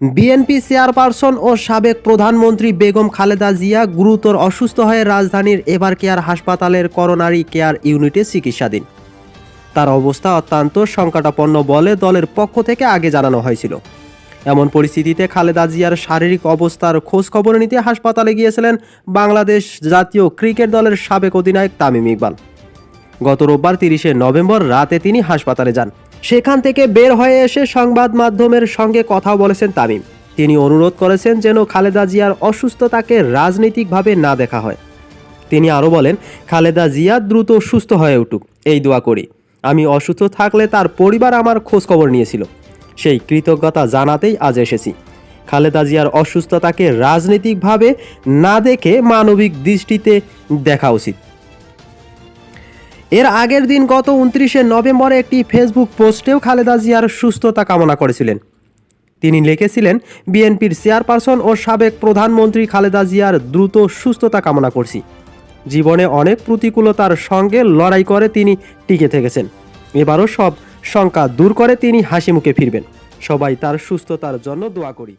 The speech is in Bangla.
বিএনপি চেয়ারপারসন ও সাবেক প্রধানমন্ত্রী বেগম খালেদা জিয়া গুরুতর অসুস্থ হয়ে রাজধানীর এবার কেয়ার হাসপাতালের করোনারি কেয়ার ইউনিটে চিকিৎসাধীন। তার অবস্থা অত্যন্ত সংকটাপন্ন বলে দলের পক্ষ থেকে আগে জানানো হয়েছিল। এমন পরিস্থিতিতে খালেদা জিয়ার শারীরিক অবস্থার খোঁজ খবর নিতে হাসপাতালে গিয়েছিলেন বাংলাদেশ জাতীয় ক্রিকেট দলের সাবেক অধিনায়ক তামিম ইকবাল। গত রোববার তিরিশে নভেম্বর রাতে তিনি হাসপাতালে যান। সেখান থেকে বের হয়ে এসে সংবাদ মাধ্যমের সঙ্গে কথা বলেছেন তামিম। তিনি অনুরোধ করেছেন যেন খালেদা জিয়ার অসুস্থতাকে রাজনৈতিকভাবে না দেখা হয়। তিনি আরও বলেন, খালেদা জিয়া দ্রুত সুস্থ হয়ে উঠুক, এই দোয়া করি। আমি অসুস্থ থাকলে তার পরিবার আমার খোঁজ খবর নিয়েছিল। সেই কৃতজ্ঞতা জানাতেই আজ এসেছি। খালেদা জিয়ার অসুস্থতাকে রাজনৈতিকভাবে না দেখে মানবিক দৃষ্টিতে দেখা উচিত। এর আগের দিন গত উনত্রিশে নভেম্বরে একটি ফেসবুক পোস্টেও খালেদা জিয়ার সুস্থতা কামনা করেছিলেন। তিনি লিখেছিলেন, বিএনপির চেয়ারপারসন ও সাবেক প্রধানমন্ত্রী খালেদা জিয়ার দ্রুত সুস্থতা কামনা করছি। জীবনে অনেক প্রতিকূলতার সঙ্গে লড়াই করে তিনি টিকে থেকেছেন। এবারও সব শঙ্কা দূর করে তিনি হাসি মুখে ফিরবেন। সবাই তার সুস্থতার জন্য দোয়া করি।